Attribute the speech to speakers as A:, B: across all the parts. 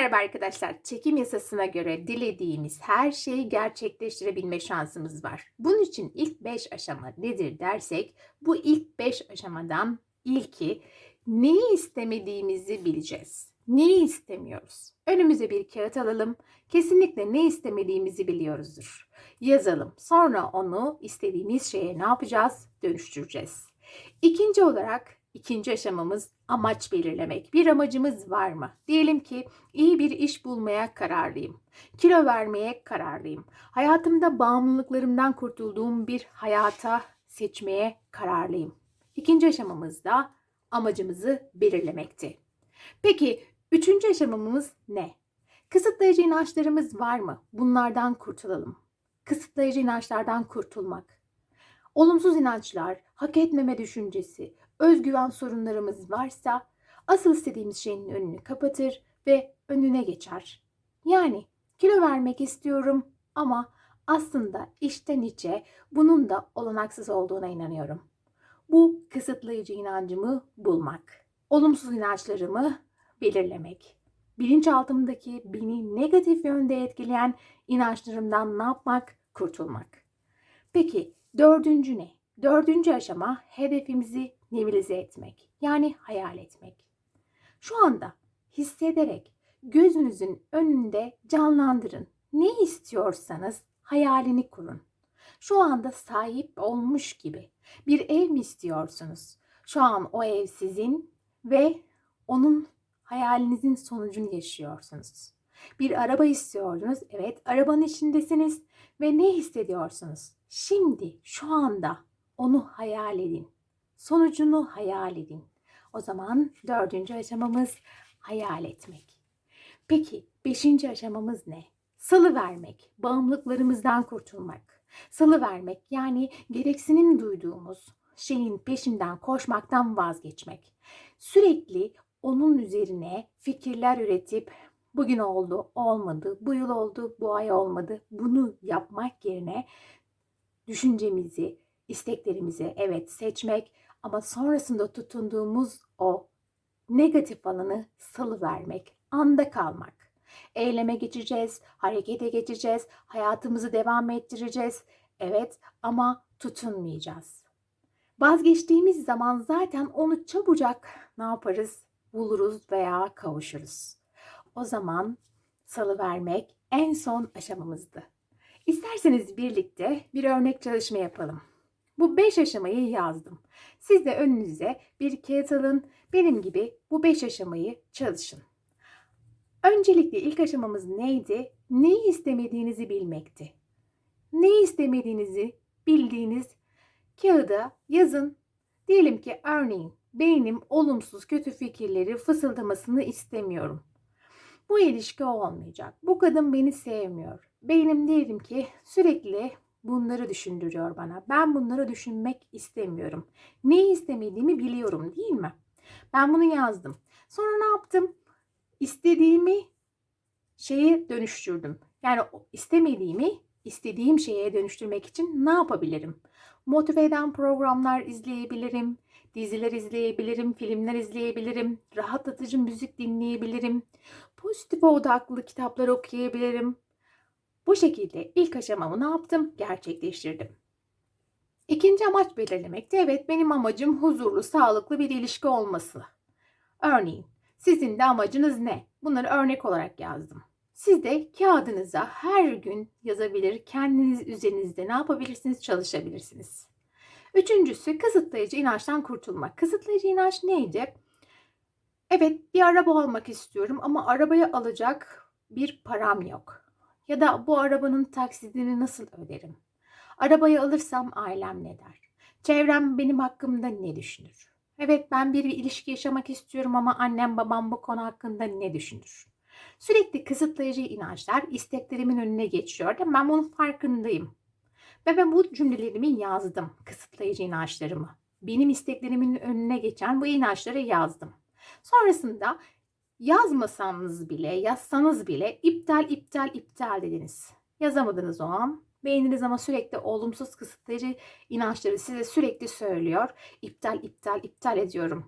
A: Merhaba arkadaşlar. Çekim yasasına göre dilediğimiz her şeyi gerçekleştirebilme şansımız var. Bunun için ilk 5 aşama nedir dersek bu ilk 5 aşamadan ilki neyi istemediğimizi bileceğiz. Neyi istemiyoruz? Önümüze bir kağıt alalım. Kesinlikle ne istemediğimizi biliyoruzdur. Yazalım. Sonra onu istediğimiz şeye ne yapacağız? Dönüştüreceğiz. İkinci olarak İkinci aşamamız amaç belirlemek. Bir amacımız var mı? Diyelim ki iyi bir iş bulmaya kararlıyım. Kilo vermeye kararlıyım. Hayatımda bağımlılıklarımdan kurtulduğum bir hayata seçmeye kararlıyım. İkinci aşamamız da amacımızı belirlemekti. Peki üçüncü aşamamız ne? Kısıtlayıcı inançlarımız var mı? Bunlardan kurtulalım. Kısıtlayıcı inançlardan kurtulmak. Olumsuz inançlar, hak etmeme düşüncesi, özgüven sorunlarımız varsa asıl istediğimiz şeyin önünü kapatır ve önüne geçer. Yani kilo vermek istiyorum ama aslında içten içe bunun da olanaksız olduğuna inanıyorum. Bu kısıtlayıcı inancımı bulmak, olumsuz inançlarımı belirlemek, bilinçaltımdaki beni negatif yönde etkileyen inançlarımdan ne yapmak? Kurtulmak. Peki dördüncü ne? Dördüncü aşama hedefimizi nevilize etmek. Yani hayal etmek. Şu anda hissederek gözünüzün önünde canlandırın. Ne istiyorsanız hayalini kurun. Şu anda sahip olmuş gibi bir ev mi istiyorsunuz? Şu an o ev sizin ve onun hayalinizin sonucunu yaşıyorsunuz. Bir araba istiyordunuz. Evet, arabanın içindesiniz ve ne hissediyorsunuz? Şimdi, şu anda onu hayal edin. Sonucunu hayal edin. O zaman dördüncü aşamamız hayal etmek. Peki beşinci aşamamız ne? Salı vermek, bağımlılıklarımızdan kurtulmak. Salı vermek yani gereksinim duyduğumuz şeyin peşinden koşmaktan vazgeçmek. Sürekli onun üzerine fikirler üretip bugün oldu, olmadı, bu yıl oldu, bu ay olmadı. Bunu yapmak yerine düşüncemizi, isteklerimizi evet seçmek ama sonrasında tutunduğumuz o negatif alanı salı vermek, anda kalmak. Eyleme geçeceğiz, harekete geçeceğiz, hayatımızı devam ettireceğiz. Evet ama tutunmayacağız. Vazgeçtiğimiz zaman zaten onu çabucak ne yaparız? Buluruz veya kavuşuruz. O zaman salı vermek en son aşamamızdı. İsterseniz birlikte bir örnek çalışma yapalım. Bu 5 aşamayı yazdım. Siz de önünüze bir kağıt alın. Benim gibi bu 5 aşamayı çalışın. Öncelikle ilk aşamamız neydi? Neyi istemediğinizi bilmekti. Neyi istemediğinizi bildiğiniz kağıda yazın. Diyelim ki örneğin beynim olumsuz kötü fikirleri fısıldamasını istemiyorum. Bu ilişki olmayacak. Bu kadın beni sevmiyor. Beynim diyelim ki sürekli bunları düşündürüyor bana. Ben bunları düşünmek istemiyorum. Neyi istemediğimi biliyorum değil mi? Ben bunu yazdım. Sonra ne yaptım? İstediğimi şeye dönüştürdüm. Yani istemediğimi istediğim şeye dönüştürmek için ne yapabilirim? Motive eden programlar izleyebilirim, diziler izleyebilirim, filmler izleyebilirim, rahatlatıcı müzik dinleyebilirim, pozitif odaklı kitaplar okuyabilirim, bu şekilde ilk aşamamı ne yaptım? Gerçekleştirdim. İkinci amaç belirlemekte. Evet benim amacım huzurlu, sağlıklı bir ilişki olması. Örneğin sizin de amacınız ne? Bunları örnek olarak yazdım. Siz de kağıdınıza her gün yazabilir, kendiniz üzerinizde ne yapabilirsiniz? Çalışabilirsiniz. Üçüncüsü kısıtlayıcı inançtan kurtulmak. Kısıtlayıcı inanç neydi? Evet bir araba almak istiyorum ama arabayı alacak bir param yok. Ya da bu arabanın taksidini nasıl öderim? Arabayı alırsam ailem ne der? Çevrem benim hakkımda ne düşünür? Evet ben bir ilişki yaşamak istiyorum ama annem babam bu konu hakkında ne düşünür? Sürekli kısıtlayıcı inançlar isteklerimin önüne geçiyor da ben bunun farkındayım. Ve ben bu cümlelerimi yazdım. Kısıtlayıcı inançlarımı. Benim isteklerimin önüne geçen bu inançları yazdım. Sonrasında yazmasanız bile, yazsanız bile iptal, iptal, iptal dediniz. Yazamadınız o an. Beyniniz ama sürekli olumsuz kısıtlayıcı inançları size sürekli söylüyor. İptal, iptal, iptal ediyorum.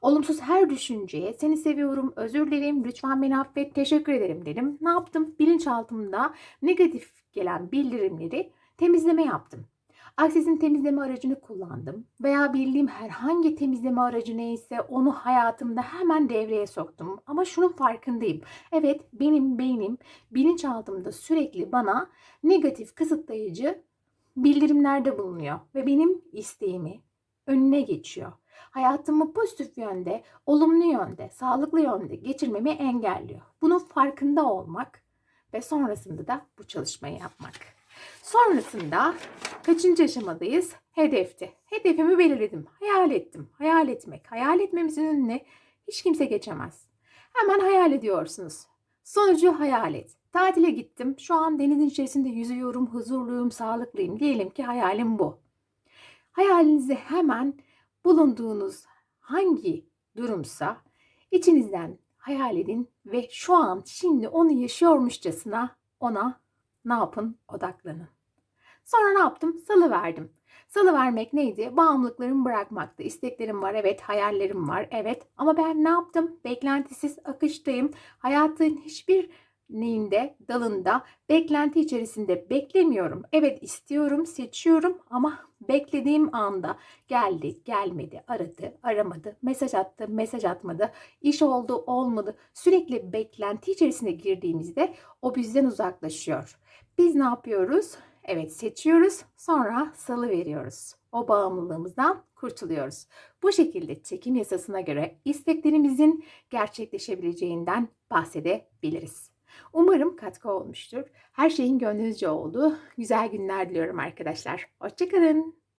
A: Olumsuz her düşünceye seni seviyorum, özür dilerim, lütfen beni affet, teşekkür ederim dedim. Ne yaptım? Bilinçaltımda negatif gelen bildirimleri temizleme yaptım. Akses'in temizleme aracını kullandım veya bildiğim herhangi temizleme aracı neyse onu hayatımda hemen devreye soktum. Ama şunun farkındayım. Evet benim beynim bilinçaltımda sürekli bana negatif kısıtlayıcı bildirimlerde bulunuyor ve benim isteğimi önüne geçiyor. Hayatımı pozitif yönde, olumlu yönde, sağlıklı yönde geçirmemi engelliyor. Bunun farkında olmak ve sonrasında da bu çalışmayı yapmak. Sonrasında kaçıncı aşamadayız? Hedefti. Hedefimi belirledim. Hayal ettim. Hayal etmek. Hayal etmemizin önüne hiç kimse geçemez. Hemen hayal ediyorsunuz. Sonucu hayal et. Tatile gittim. Şu an denizin içerisinde yüzüyorum, huzurluyum, sağlıklıyım. Diyelim ki hayalim bu. Hayalinizi hemen bulunduğunuz hangi durumsa içinizden hayal edin ve şu an şimdi onu yaşıyormuşçasına ona ne yapın? Odaklanın. Sonra ne yaptım? Salı verdim. Salı vermek neydi? Bağımlılıklarımı bırakmaktı. İsteklerim var, evet. Hayallerim var, evet. Ama ben ne yaptım? Beklentisiz akıştayım. Hayatın hiçbir neyinde, dalında, beklenti içerisinde beklemiyorum. Evet istiyorum, seçiyorum ama beklediğim anda geldi, gelmedi, aradı, aramadı, mesaj attı, mesaj atmadı, iş oldu, olmadı. Sürekli beklenti içerisine girdiğimizde o bizden uzaklaşıyor. Biz ne yapıyoruz? Evet seçiyoruz, sonra salı veriyoruz. O bağımlılığımızdan kurtuluyoruz. Bu şekilde çekim yasasına göre isteklerimizin gerçekleşebileceğinden bahsedebiliriz. Umarım katkı olmuştur. Her şeyin gönlünüzce oldu. Güzel günler diliyorum arkadaşlar. Hoşçakalın.